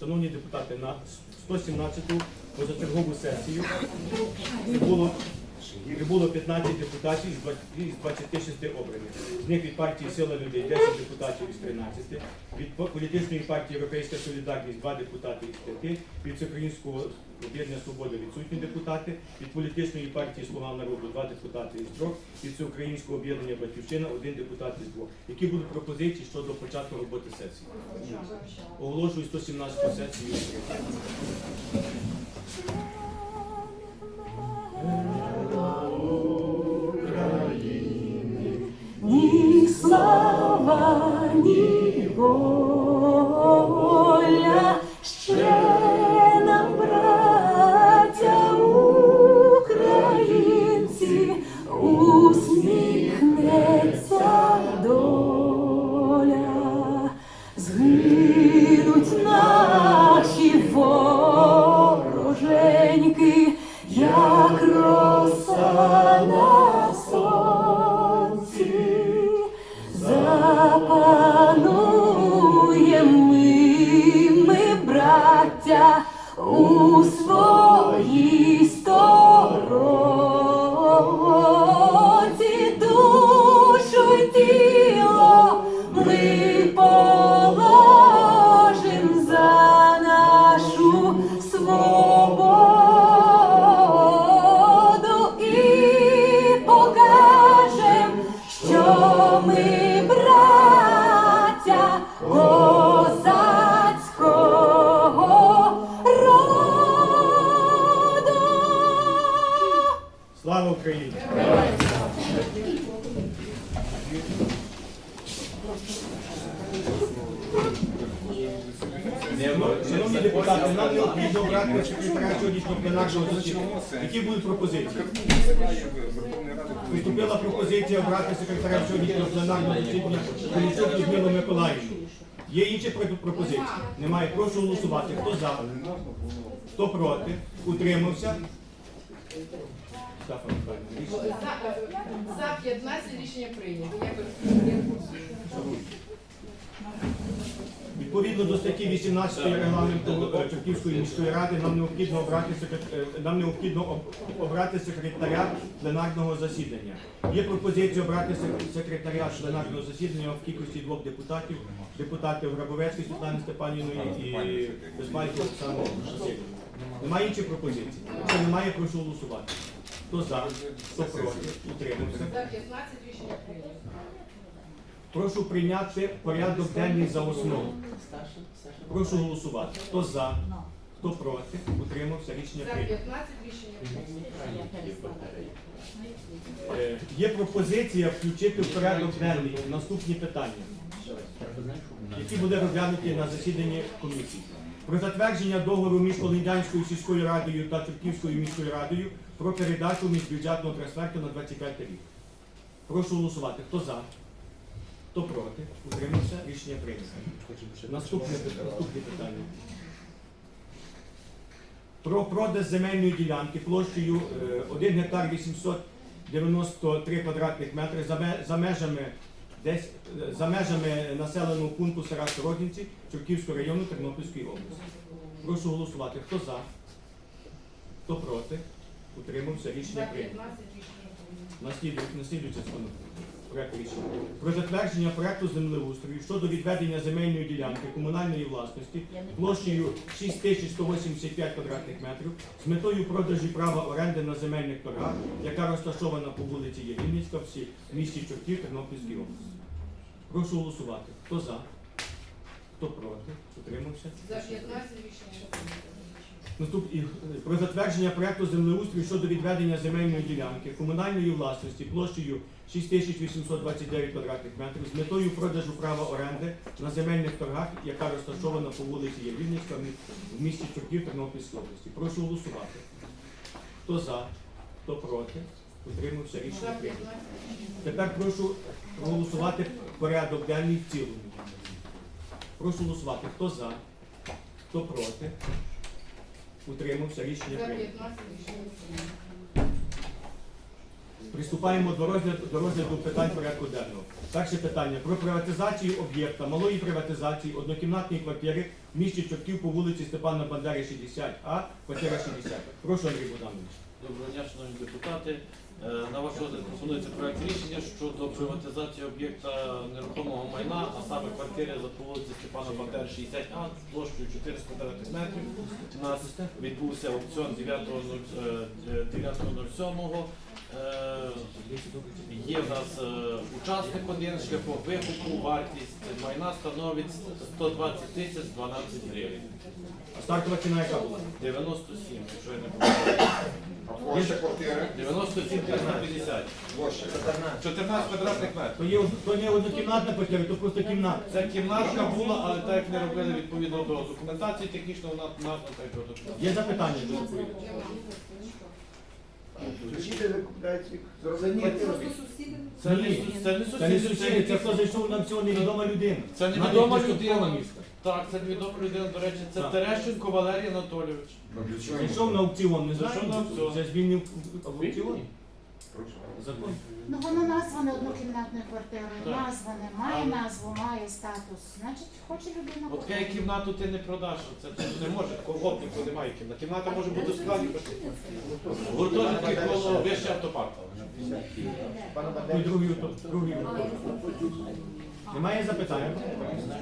Шановні депутати, на 117-ту позачергову сесію прибуло, прибуло 15 депутатів із 26 обраних. З них від партії Сила людей 10 депутатів із 13, від політичної партії Європейська Солідарність 2 депутати із 5, від Всеукраїнського об'єднання Свобода відсутні депутати, від політичної партії Слуга народу 2 депутати із 3, від Всеукраїнського об'єднання Батьківщина 1 депутат із 2. Які будуть пропозиції щодо початку роботи сесії? Оголошую 117 сесію. Браття, у своїй Шановні депутати, нам необхідно обрати секретаря сьогоднішнього пленарного засідання. Які будуть пропозиції? Поступила пропозиція обрати секретаря сьогоднішнього пленарного засідання Поліцюк Людмилу Миколаївну. Є інші пропозиції? Немає. Прошу голосувати. Хто за? Хто проти? Утримався? За 15 рішення прийнято. Відповідно до статті 18 регламенту Чортківської міської ради нам необхідно обрати секрет- е, нам необхідно обрати секретаря пленарного засідання. Є пропозиція обрати секретаря пленарного засідання в кількості двох депутатів, депутатів Грабовецької Світлани Степанівної і Безбальки Оксани Васильівни. Немає інших пропозицій. Якщо немає, прошу голосувати. Хто за, хто проти, утримався. За 15 рішення прийнято. Прошу прийняти порядок денний за основу. Прошу голосувати. Хто за, хто проти, утримався, рішення прийнято. 15 рішення прийнято. Е, Є пропозиція включити в порядок денний наступні питання, які буде розглянуті на засіданні комісії. Про затвердження договору між Коліндянською сільською радою та Чортківською міською радою про передачу міжбюджетного трансферту на 25 рік. Прошу голосувати. Хто за? Хто проти? Утримався? Рішення прийнято. Наступне, наступне питання. Про продаж земельної ділянки площею е, 1 гектар 893 квадратних метри за межами десь е, за межами населеного пункту села Сородинці Чортківського району Тернопільської області. Прошу голосувати. Хто за? Хто проти? Утримався. Рішення прийнято. Наслідується сторону проекту рішення. Про затвердження проекту землеустрою щодо відведення земельної ділянки комунальної власності площею 6185 квадратних метрів з метою продажу права оренди на земельних торгах, яка розташована по вулиці Євільницька в місті Чортків Тернопільській області. Прошу голосувати. Хто за? Хто проти? Утримався? За 15 рішення. Наступ... е, Про затвердження проекту землеустрою щодо відведення земельної ділянки комунальної власності площею 6829 квадратних метрів з метою продажу права оренди на земельних торгах, яка розташована по вулиці Євільницька в місті Чортків Тернопільської області. Прошу голосувати. Хто за, хто проти, Утримався рішення прийнято. Тепер прошу проголосувати порядок денний в цілому. Прошу голосувати. Хто за, хто проти. Утримався рішення прийнято. 15 рішення прийнято. Приступаємо до розгляду, до розгляду питань порядку денного. Перше питання про приватизацію об'єкта малої приватизації однокімнатної квартири в місті Чортків по вулиці Степана Бандери 60А, квартира 60. Прошу, Андрій Богданович. Доброго дня, шановні депутати. Е, На ваш розгляд пропонується проект рішення щодо приватизації об'єкта нерухомого майна, а саме квартири за вулиці Степана Бандери 60А з площею 400 квадратних метрів. У нас відбувся аукціон 9.07. Е, Є в нас е, учасник один, шляхом викупу, вартість майна становить 120 тисяч 12 гривень. А стартова ціна яка була? 97, якщо я не помиляюсь. Площа квартири? 97 350. Площа. 14 квадратних метрів. То є то не однокімнатна квартира, то просто кімната. Це кімнатка була, але так як не робили відповідно до документації, технічно вона до. Є запитання до доповідача? Сусіди викупляють їх Це не, Ні. це не Це не сусіди, сусіди, це хто зайшов на всього невідома людина. Це невідома людина. міста. Так, це невідома людина, до речі, це Так. Терещенко Валерій Анатолійович. Зайшов на аукціон, не Зайшов на аукціон. це звільнив аукціон. Прошу. Закон. Ну воно назване однокімнатною квартирою, Так. назване, має Але- назву, має статус. Значить, хоче людина От купити. кімнату ти не продаш, це не може, колготнику немає кімнати. Кімната може бути в складі. Гуртожитки коло вище автопарку. Ну, другий, то- другий. Немає запитань?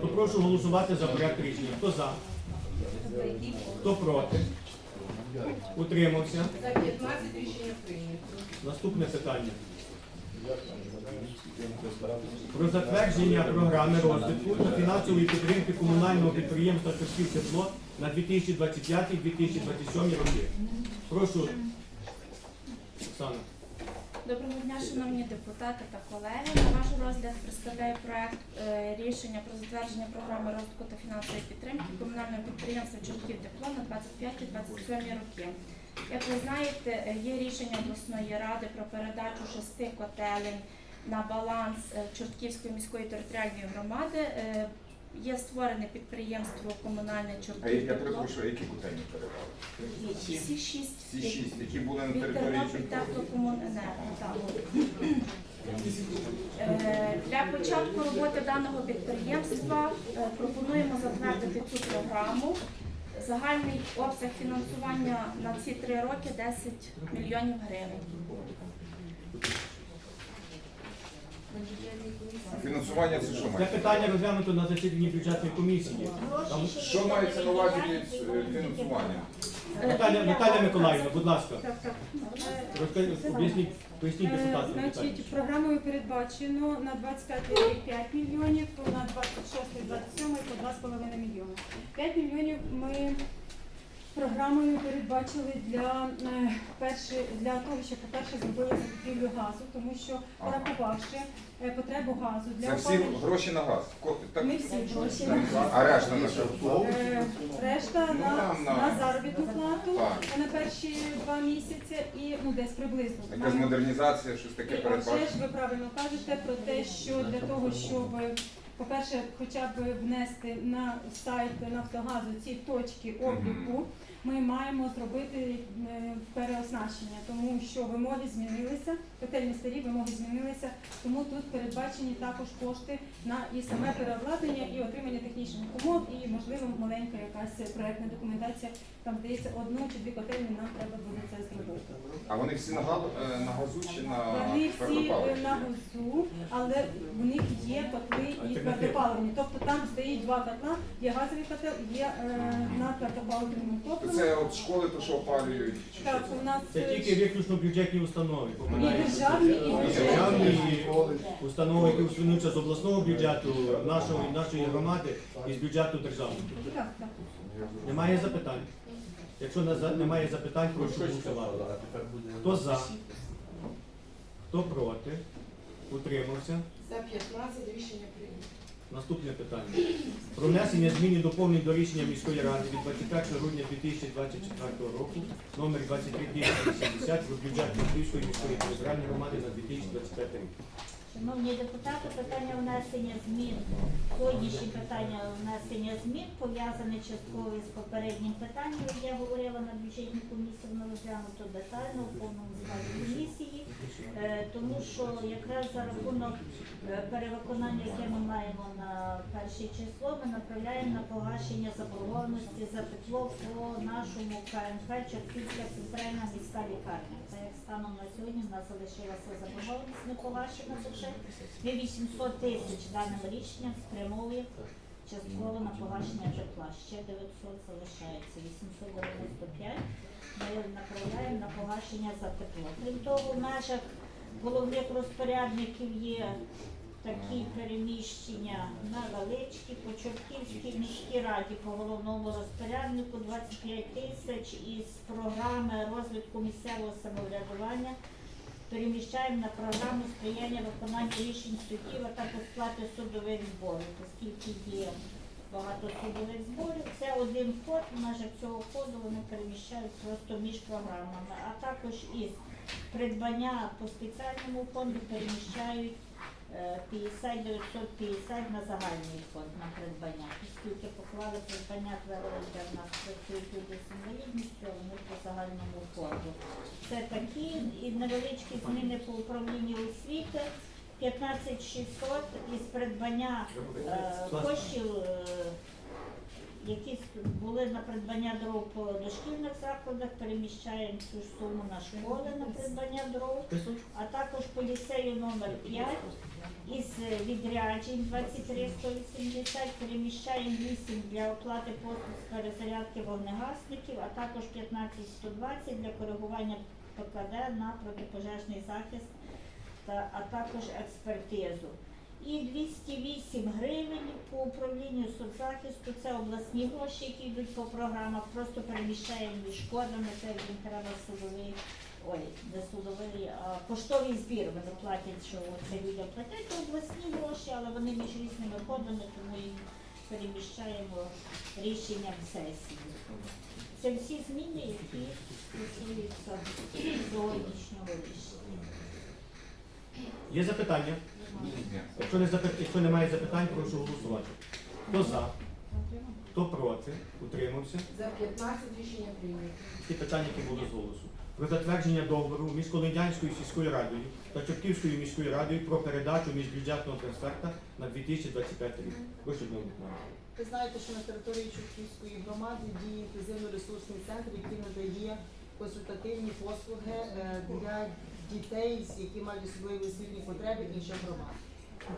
То прошу голосувати за проект рішення. Хто за? Хто проти? Утримався. За 15 рішення прийнято. Наступне питання. Про затвердження програми розвитку та фінансової підтримки комунального підприємства Чортків тепло на 2025-2027 роки. Прошу, Оксана. Доброго дня, шановні депутати та колеги. На ваш розгляд представляю проект е, рішення про затвердження програми розвитку та фінансової підтримки комунального підприємства Чортків тепло на 25-27 роки. Як ви знаєте, е, є рішення обласної ради про передачу шести котелень на баланс е, Чортківської міської територіальної громади. Є створене підприємство комунальне А я, я перепрошую, які котельні передали? Всі шість. Всі шість, які були на Від території Тернопіль Чорткова? теплокомуненерго, так. Е, Для початку роботи даного підприємства е, пропонуємо затвердити цю програму. Загальний обсяг фінансування на ці три роки 10 мільйонів гривень. Фінансування це що Це має? питання розглянуто на засіданні бюджетної комісії. Там Що мається на увазі під е, фінансуванням? Наталя, Наталя Миколаївна, будь ласка, Так, так. розкажіть, об'ясніть, поясніть Е, депутатам питання. Значить, програмою передбачено на 25 рік 5 мільйонів, то на 26 27 по 2,5 мільйони. 5 мільйонів ми програмою передбачили для, е, перші, для того, щоб, по-перше, зробили закупівлю газу, тому що порахувавши е, потребу газу для Це всі опалення- гроші на газ. Ко- так? Не всі гроші на газ. А решта на що? Е, Решта Ну, на, на- на заробітну плату Так. на перші два місяці і ну десь приблизно. Якась модернізація, щось таке І передбачено? ж ви правильно кажете про те, що для того, щоб, по-перше, хоча б внести на сайт Нафтогазу ці точки обліку, ми маємо зробити е, переоснащення, тому що вимоги змінилися, котельні старі вимоги змінилися, тому тут передбачені також кошти на і саме переобладнання, і отримання технічних умов, і можливо маленька якась проектна документація. Там здається, одну чи дві котельні нам треба буде це зробити. А вони всі на, гал- е, на газу чи на Вони всі е, на газу, але в них є котли і твердопаливні. Тобто там стоїть два котла, є газовий котел, є е, на твердопаливному То топливі. це от школи, то що опалюють? Чи Так, що у нас Це е, тільки виключно бюджетні установи. попадають. Державні, установи, які усунуться з обласного бюджету нашого, нашої громади і з бюджету державного. Так. Немає запитань? Якщо немає запитань, прошу голосувати. Хто за? Хто проти? Утримався? За 15 рішення прийнято. Наступне питання. Про внесення змін і доповнень до рішення міської ради від 21 грудня 2024 року номер 2380 про бюджет Київської міської територіальної громади на 2025 рік. Шановні депутати, питання внесення змін, сьогоднішнє питання внесення змін пов'язане частково з попереднім питанням, я говорила на бюджетній комісії, воно розглянуто детально у повному складі комісії, Е, тому що якраз за рахунок е, перевиконання, яке ми маємо на перше число, ми направляємо на погашення заборгованості за тепло по нашому КНП Чортківська центральна міська лікарня. Станом на сьогодні в нас залишилася заборгованість не погашена за. Ми 800 тисяч даним рішенням спрямовуємо частково на погашення житла. Ще 900 залишається, 895 ми направляємо на погашення за тепло. Крім того, в межах головних розпорядників є такі переміщення на Галички, по Чортківській міській раді, по головному розпоряднику 25 тисяч із програми розвитку місцевого самоврядування. Переміщаємо на програму сприяння виконання рішень судів, а також сплати судових зборів, оскільки є багато судових зборів. Це один код, в межах цього коду вони переміщають просто між програмами, а також із придбання по спеціальному фонду переміщають 50 950 на загальний фонд на придбання. Оскільки поклали придбання твердо, де в нас працюють люди з інвалідністю, вони по загальному фонду. Це такі і невеличкі зміни по управлінню освіти. 15 600 із придбання е, коштів, е, які були на придбання дров по дошкільних закладах, переміщаємо цю суму на школи на придбання дров, а також по ліцею номер 5 із відряджень 23 180 переміщаємо 8 для оплати послуг з перезарядки вогнегасників, а також 15 120 для коригування ПКД на протипожежний захист та, а також експертизу. І 208 гривень по управлінню соцзахисту, це обласні гроші, які йдуть по програмах, просто переміщаємо між шкодами, це їм треба судовий, ой, не судовий, а поштовий збір. Вони платять, що це людям платять обласні гроші, але вони між різними ходами, тому їм переміщаємо рішенням сесії. Це всі зміни, які стосуються сьогоднішнього рішення. Є запитання? Якщо, не запит... Якщо немає запитань, прошу голосувати. Хто за? Хто проти? Утримався? За 15 рішення прийнято. Ті питання, які були з голосу. Про затвердження договору між Колодянською сільською радою та Чортківською міською радою про передачу міжбюджетного трансферта на 2025 рік. Прошу Миколаївна. Ви знаєте, що на території Чортківської громади діє інклюзивно-ресурсний центр, який надає консультативні послуги е, для дітей, які мають особливі освітні потреби інших громад.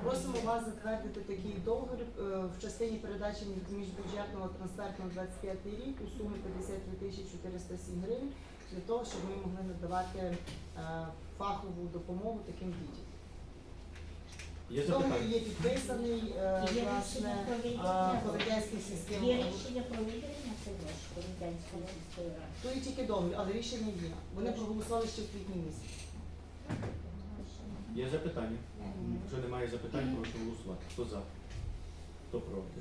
Просимо вас затвердити такий договір е, в частині передачі міжбюджетного трансферту на 25 рік у сумі 53 тисячі 407 гривень для того, щоб ми могли надавати е, фахову допомогу таким дітям. Є Договір запитання? є підписаний е, Є власне рішення про е, виділення? Колодянським сільським Є рішення про виділення грошей Комітетської сільської ради. То є тільки договір, але рішення є. Вони проголосували ще в квітні місяці. Є запитання? Якщо немає запитань, прошу голосувати. Хто за? Хто проти?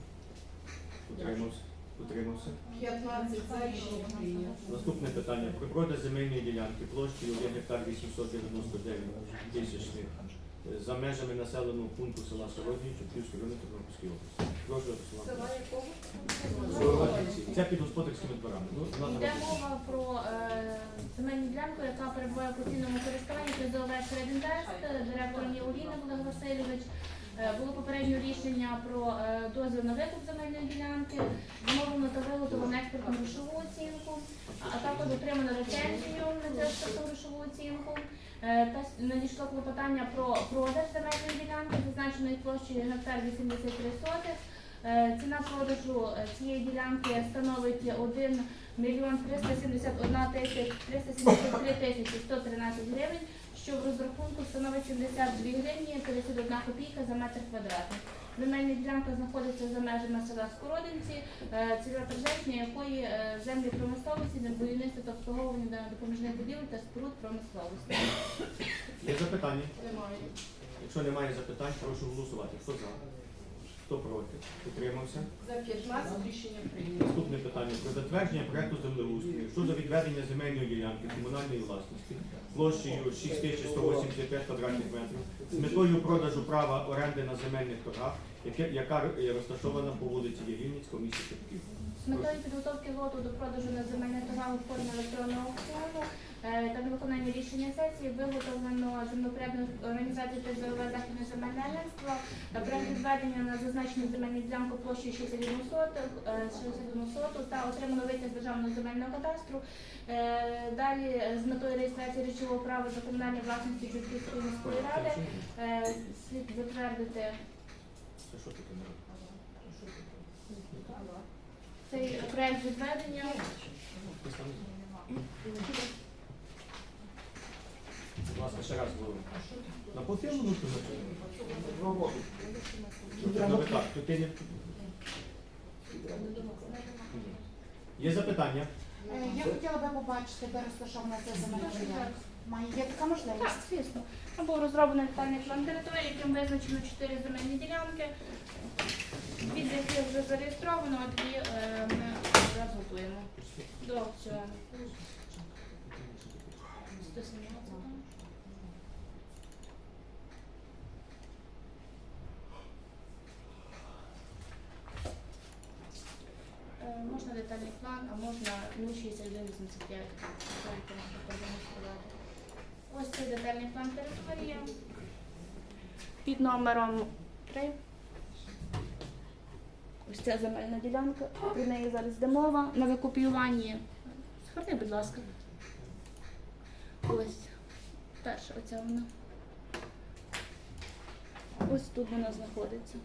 Утримався? Утримався? 15 за рішення прийнято. Наступне питання. Про продаж земельної ділянки площею 1 гектар 899 тисячних е, за межами населеного пункту села Сородні Чортківської району Тернопільської області. Прошу Села Руслан. якого? Це під господарськими дворами. Ну, вона Йде мова про е, земельну ділянку, яка перебуває в постійному користуванні Це Олег директором директор Оліна Олег Васильович. Е, Було попереднє рішення про е, дозвіл на викуп земельної ділянки, замовлено та виготовлено експертну грошову оцінку, а також отримано рецензію на цю експертну грошову оцінку. Е, Та надійшло клопотання про продаж земельної ділянки, зазначеної площею гектар 83 сотих. Е, Ціна продажу цієї ділянки становить 1 мільйон 371 тисяч 373 тисячі 113 гривень, що в розрахунку становить 72 гривні 31 копійка за метр квадратний. Земельна ділянка знаходиться за межами села Скородинці, ціля цільове призначення якої е, землі промисловості для будівництва та обслуговування до- допоміжних будівель та споруд промисловості. Є запитання? Немає. Якщо немає запитань, прошу голосувати. Хто за? Хто проти? Утримався. За 15 рішення прийнято. Наступне питання про затвердження проекту землеустрою щодо відведення земельної ділянки комунальної власності площею 6185 квадратних метрів з метою продажу права оренди на земельних торгах, яке- яка розташована по вулиці Єгільницького, місті Чортків. З метою підготовки лоту до продажу на земельних торгах у формі електронного аукціону та на виконання рішення сесії виготовлено землепорядну організацію ТЗОВ Західне земельне агентство та проект відведення на зазначену земельну ділянку площею 61 соток, е, 61 соту та отримано витяг з державного земельного кадастру. Е, Далі е, з метою реєстрації речового права за комунальні власності Чортківської міської ради. Е, слід затвердити. Цей проект відведення. Будь ласка, ще раз говорю. На повтину минуту Ну ви так, є запитання? Е, Я хотіла би побачити, де розташована ця земельна ділянка. Має є така можливість? Так, звісно. Був розроблений детальний план території, яким визначено чотири земельні ділянки, від яких вже зареєстровано, а дві е, ми зараз готуємо до аукціону. 117. Е, Можна детальний план, а можна 06185. продемонструвати. Ось цей детальний план території під номером 3. Ось ця земельна ділянка. Про неї зараз йде мова на викопіюванні. Згорни, будь ласка. Ось перша оця вона. Ось тут вона знаходиться.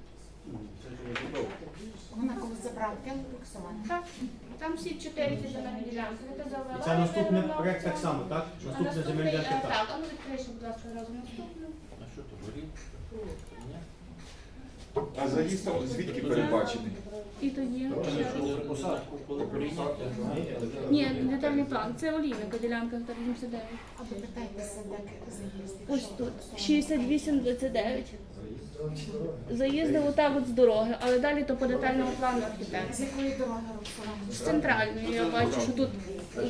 Вона заправки Роксолана. Так, там всі чотири ці земельні ділянки. Ви казали, І це але наступний проект так само, так? А наступний, земельна е, ділянка. Так, а ну відкрий, будь ласка, разом наступну. А що то горів? А заїзд там звідки передбачений? І тоді. посадку, коли прийняти. Ні, детальний план. Це олійника ділянка 189. А ви питаєтеся, де заїзд? Ось тут. 68-29. Заїздив отак от з дороги, але далі то по детальному плану архітектора. З якої дороги? З центральної я бачу, що тут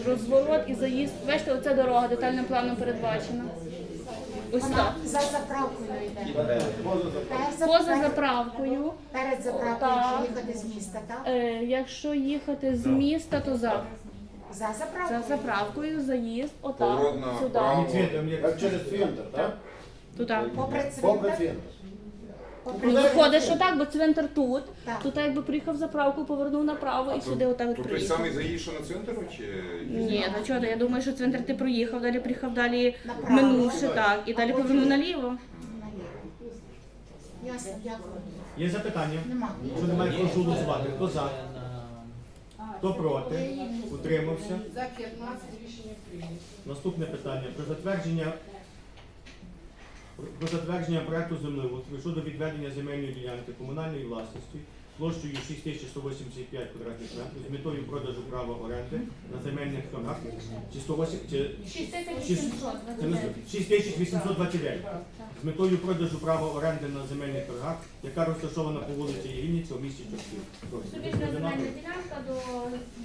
розворот і заїзд. Бачите, оця дорога детальним планом передбачена. Ось Вона так. за заправкою йде. Перед Поза перед- заправкою. Перед заправкою, Так. якщо їхати з міста, так? Е, якщо їхати з міста, то за. За заправкою. За заправкою заїзд, отак, Поворот сюди. цвітом, як через цвинтар, так? Туди. Попри Попри цвинтар? Ну, виходиш отак, бо цвинтар тут. Так. Тут якби приїхав заправку, повернув направо і сюди отак от То той приїхав. самий заїзд, що на центру, чи? Ні, ну чого, я думаю, що цвинтар ти проїхав, далі приїхав далі Направо. минувши так, і далі повернув наліво. Ясно, дякую. Є запитання? Нема. Якщо немає, прошу голосувати. Хто за? Хто проти? Утримався. За 15 рішення прийнято. Наступне питання про затвердження про затвердження проекту землеустрою щодо відведення земельної ділянки комунальної власності площею 6185 квадратних метрів з метою продажу права оренди на земельних торгах чи 108 чи 6800. це ми- 6829 з метою продажу права оренди на земельних торгах, яка розташована по вулиці Єгільницького в місті Чортків. Суміжна земельна ділянка до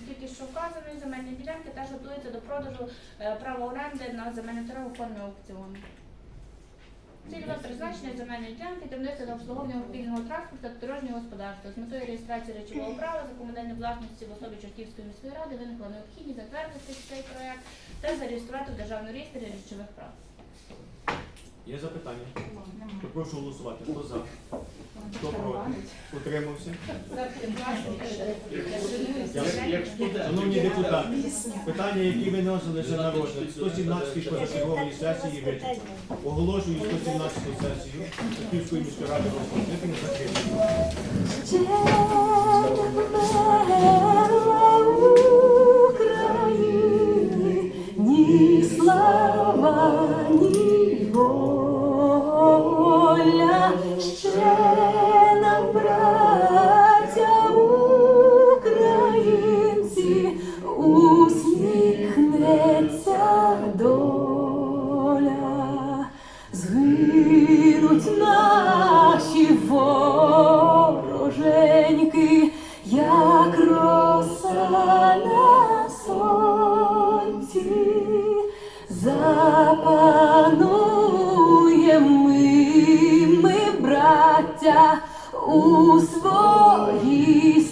тільки що вказаної земельної ділянки теж готується до продажу е, права оренди на земельні торги у формі аукціону. Цільове призначення земельної ділянки темниця для обслуговування мобільного транспорту та дорожнього господарства з метою реєстрації речового права за комунальні власності в особі Чортківської міської ради виникла необхідність затвердити цей проект та зареєструвати в державному реєстрі речових прав. Є запитання? То прошу голосувати. Хто за? Хто проти? Утримався? За 15 рішення Дякую. Шановні депутати, питання, які виносили вже на розгляд 117-ї позачергової сесії вичерпані. Оголошую 117-ту сесію Київської міської ради розповідати закритою. Ще у своїй